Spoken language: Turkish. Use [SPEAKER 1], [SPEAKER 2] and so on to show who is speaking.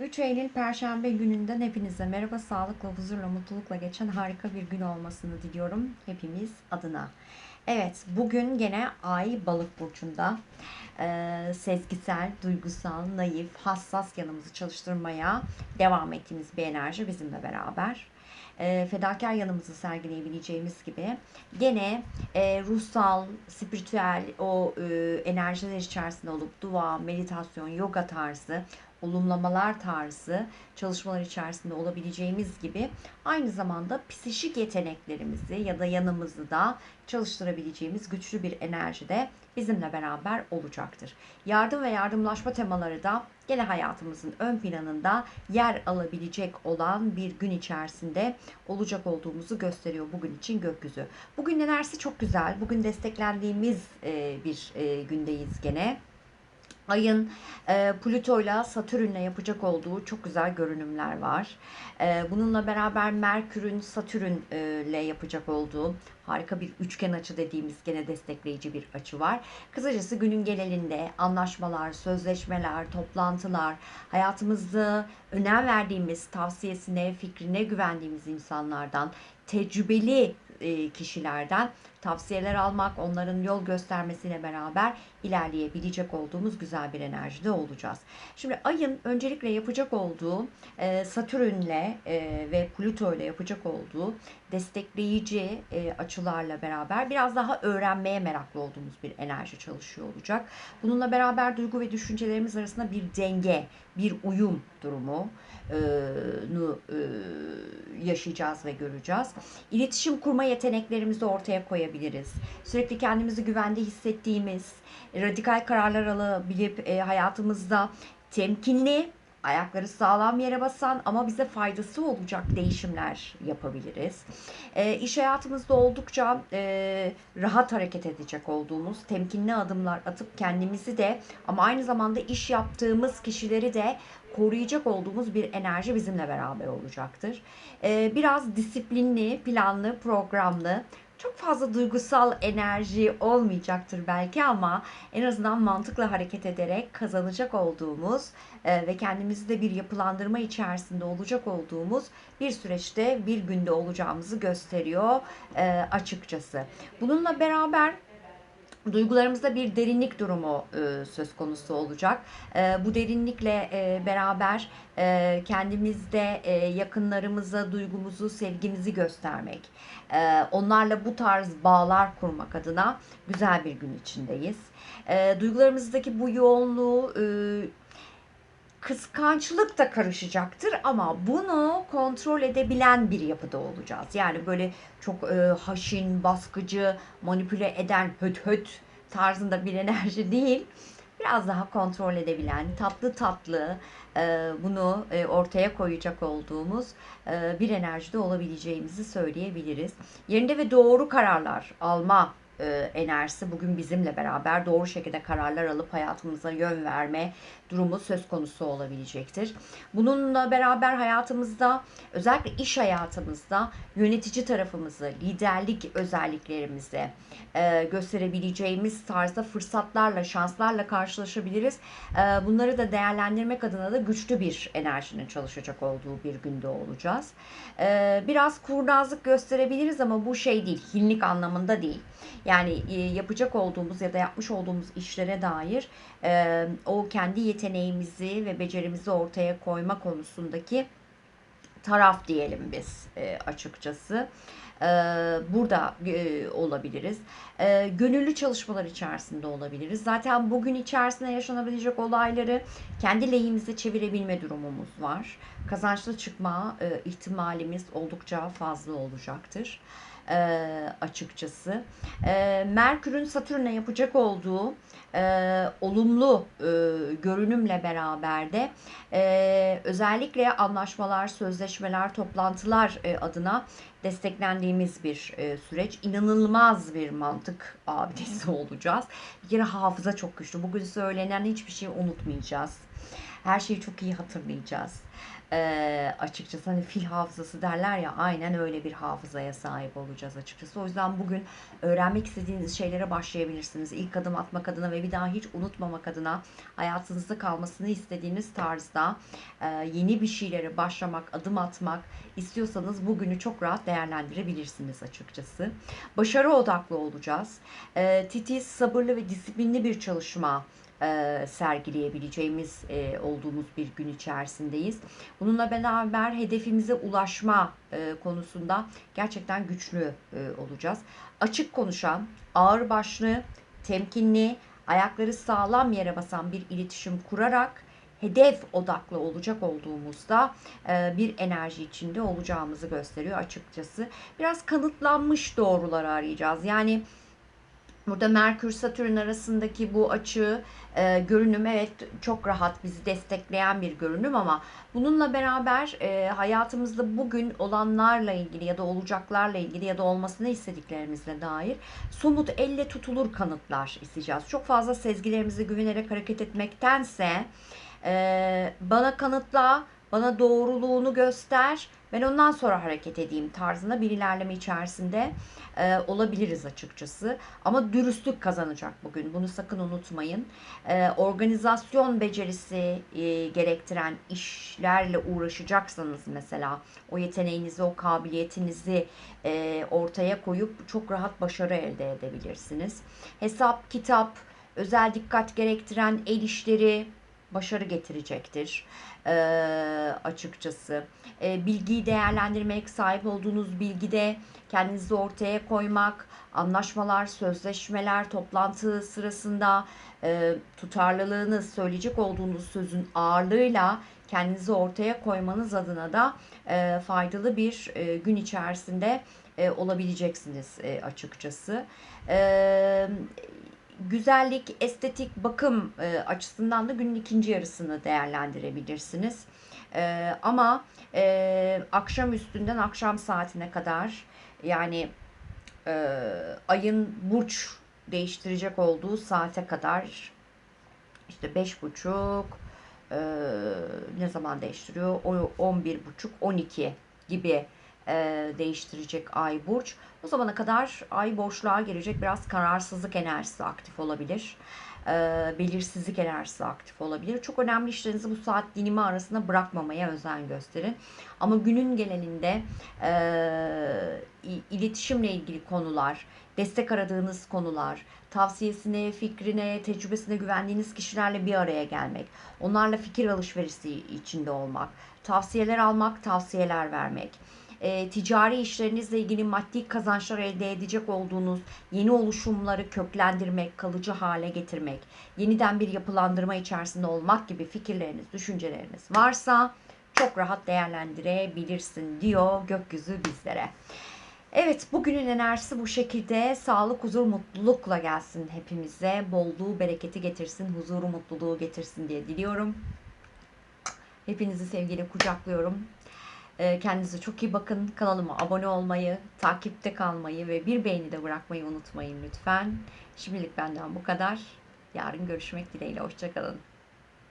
[SPEAKER 1] 3 Eylül Perşembe gününden hepinize merhaba, sağlıkla, huzurla, mutlulukla geçen harika bir gün olmasını diliyorum hepimiz adına. Evet, bugün gene Ay Balık burcunda Ee, sezgisel, duygusal, naif, hassas yanımızı çalıştırmaya devam ettiğimiz bir enerji bizimle beraber. Ee, fedakar yanımızı sergileyebileceğimiz gibi gene e, ruhsal, spiritüel o e, enerjiler içerisinde olup dua, meditasyon, yoga tarzı olumlamalar tarzı çalışmalar içerisinde olabileceğimiz gibi aynı zamanda psişik yeteneklerimizi ya da yanımızı da çalıştırabileceğimiz güçlü bir enerji de bizimle beraber olacaktır. Yardım ve yardımlaşma temaları da gene hayatımızın ön planında yer alabilecek olan bir gün içerisinde olacak olduğumuzu gösteriyor bugün için gökyüzü. Bugün enerjisi çok güzel. Bugün desteklendiğimiz bir gündeyiz gene. Ayın e, Plüto ile Satürn'le yapacak olduğu çok güzel görünümler var. E, bununla beraber Merkür'ün Satürn e, ile yapacak olduğu harika bir üçgen açı dediğimiz gene destekleyici bir açı var. Kısacası günün genelinde anlaşmalar, sözleşmeler, toplantılar, hayatımızda önem verdiğimiz, tavsiyesine, fikrine güvendiğimiz insanlardan, tecrübeli e, kişilerden tavsiyeler almak, onların yol göstermesiyle beraber ilerleyebilecek olduğumuz güzel bir enerjide olacağız. Şimdi ayın öncelikle yapacak olduğu e, Satürn'le e, ve Plüto ile yapacak olduğu destekleyici açılarla beraber biraz daha öğrenmeye meraklı olduğumuz bir enerji çalışıyor olacak. Bununla beraber duygu ve düşüncelerimiz arasında bir denge, bir uyum durumu nu yaşayacağız ve göreceğiz. İletişim kurma yeteneklerimizi ortaya koyabiliriz. Sürekli kendimizi güvende hissettiğimiz, radikal kararlar alabilip hayatımızda temkinli ayakları sağlam yere basan ama bize faydası olacak değişimler yapabiliriz. E, iş hayatımızda oldukça e, rahat hareket edecek olduğumuz, temkinli adımlar atıp kendimizi de ama aynı zamanda iş yaptığımız kişileri de koruyacak olduğumuz bir enerji bizimle beraber olacaktır. E, biraz disiplinli, planlı, programlı, çok fazla duygusal enerji olmayacaktır belki ama en azından mantıkla hareket ederek kazanacak olduğumuz e, ve kendimizi de bir yapılandırma içerisinde olacak olduğumuz bir süreçte bir günde olacağımızı gösteriyor e, açıkçası. Bununla beraber duygularımızda bir derinlik durumu e, söz konusu olacak. E, bu derinlikle e, beraber e, kendimizde e, yakınlarımıza duygumuzu, sevgimizi göstermek, e, onlarla bu tarz bağlar kurmak adına güzel bir gün içindeyiz. E, duygularımızdaki bu yoğunluğu e, kıskançlık da karışacaktır ama bunu kontrol edebilen bir yapıda olacağız. Yani böyle çok e, haşin, baskıcı, manipüle eden höt höt tarzında bir enerji değil. Biraz daha kontrol edebilen, tatlı tatlı e, bunu e, ortaya koyacak olduğumuz e, bir enerjide olabileceğimizi söyleyebiliriz. Yerinde ve doğru kararlar alma e, enerjisi bugün bizimle beraber doğru şekilde kararlar alıp hayatımıza yön verme durumu söz konusu olabilecektir. Bununla beraber hayatımızda özellikle iş hayatımızda yönetici tarafımızı, liderlik özelliklerimizi e, gösterebileceğimiz tarzda fırsatlarla, şanslarla karşılaşabiliriz. E, bunları da değerlendirmek adına da güçlü bir enerjinin çalışacak olduğu bir günde olacağız. Biraz kurnazlık gösterebiliriz ama bu şey değil, hinlik anlamında değil. Yani e, yapacak olduğumuz ya da yapmış olduğumuz işlere dair e, o kendi yeteneğimizi ve becerimizi ortaya koyma konusundaki taraf diyelim biz e, açıkçası. Burada olabiliriz. Gönüllü çalışmalar içerisinde olabiliriz. Zaten bugün içerisinde yaşanabilecek olayları kendi lehimize çevirebilme durumumuz var. Kazançlı çıkma ihtimalimiz oldukça fazla olacaktır e, açıkçası. E, Merkür'ün Satürn'e yapacak olduğu e, olumlu e, görünümle beraber de e, özellikle anlaşmalar, sözleşmeler, toplantılar e, adına desteklendiğimiz bir e, süreç. İnanılmaz bir mantık abidesi olacağız. Bir kere hafıza çok güçlü. Bugün söylenen hiçbir şey unutmayacağız Her şeyi çok iyi hatırlayacağız. Ee, açıkçası hani fil hafızası derler ya aynen öyle bir hafızaya sahip olacağız açıkçası. O yüzden bugün öğrenmek istediğiniz şeylere başlayabilirsiniz. İlk adım atmak adına ve bir daha hiç unutmamak adına hayatınızda kalmasını istediğiniz tarzda e, yeni bir şeylere başlamak, adım atmak istiyorsanız bugünü çok rahat değerlendirebilirsiniz açıkçası. Başarı odaklı olacağız. E, titiz, sabırlı ve disiplinli bir çalışma e, sergileyebileceğimiz e, olduğumuz bir gün içerisindeyiz. Bununla beraber hedefimize ulaşma e, konusunda gerçekten güçlü olacağız. Açık konuşan, ağır başlı, temkinli, ayakları sağlam yere basan bir iletişim kurarak hedef odaklı olacak olduğumuzda bir enerji içinde olacağımızı gösteriyor açıkçası. Biraz kanıtlanmış doğruları arayacağız. Yani Burada Merkür Satürn arasındaki bu açı e, görünüm evet çok rahat bizi destekleyen bir görünüm ama bununla beraber e, hayatımızda bugün olanlarla ilgili ya da olacaklarla ilgili ya da olmasını istediklerimizle dair somut elle tutulur kanıtlar isteyeceğiz. Çok fazla sezgilerimize güvenerek hareket etmektense e, bana kanıtla, bana doğruluğunu göster, ben ondan sonra hareket edeyim tarzında bir ilerleme içerisinde e, olabiliriz açıkçası. Ama dürüstlük kazanacak bugün. Bunu sakın unutmayın. E, organizasyon becerisi e, gerektiren işlerle uğraşacaksanız mesela o yeteneğinizi, o kabiliyetinizi e, ortaya koyup çok rahat başarı elde edebilirsiniz. Hesap, kitap, özel dikkat gerektiren el işleri başarı getirecektir e, açıkçası. E, bilgiyi değerlendirmek, sahip olduğunuz bilgide kendinizi ortaya koymak, anlaşmalar, sözleşmeler, toplantı sırasında e, tutarlılığınız, söyleyecek olduğunuz sözün ağırlığıyla kendinizi ortaya koymanız adına da e, faydalı bir e, gün içerisinde e, olabileceksiniz e, açıkçası. E, güzellik, estetik, bakım e, açısından da günün ikinci yarısını değerlendirebilirsiniz. E, ama e, akşam üstünden akşam saatine kadar yani e, ayın burç değiştirecek olduğu saate kadar işte beş buçuk e, ne zaman değiştiriyor? O 11 buçuk 12 gibi e, değiştirecek ay burç. O zamana kadar ay boşluğa girecek biraz kararsızlık enerjisi aktif olabilir. E, belirsizlik enerjisi aktif olabilir. Çok önemli işlerinizi bu saat dilimi arasında bırakmamaya özen gösterin. Ama günün genelinde e, iletişimle ilgili konular, destek aradığınız konular, tavsiyesine, fikrine, tecrübesine güvendiğiniz kişilerle bir araya gelmek, onlarla fikir alışverişi içinde olmak, tavsiyeler almak, tavsiyeler vermek, e, ticari işlerinizle ilgili maddi kazançlar elde edecek olduğunuz yeni oluşumları köklendirmek, kalıcı hale getirmek, yeniden bir yapılandırma içerisinde olmak gibi fikirleriniz, düşünceleriniz varsa çok rahat değerlendirebilirsin diyor gökyüzü bizlere. Evet bugünün enerjisi bu şekilde sağlık, huzur, mutlulukla gelsin hepimize. Bolluğu, bereketi getirsin, huzuru, mutluluğu getirsin diye diliyorum. Hepinizi sevgiyle kucaklıyorum. Ee, kendinize çok iyi bakın. Kanalıma abone olmayı, takipte kalmayı ve bir beğeni de bırakmayı unutmayın lütfen. Şimdilik benden bu kadar. Yarın görüşmek dileğiyle. Hoşçakalın.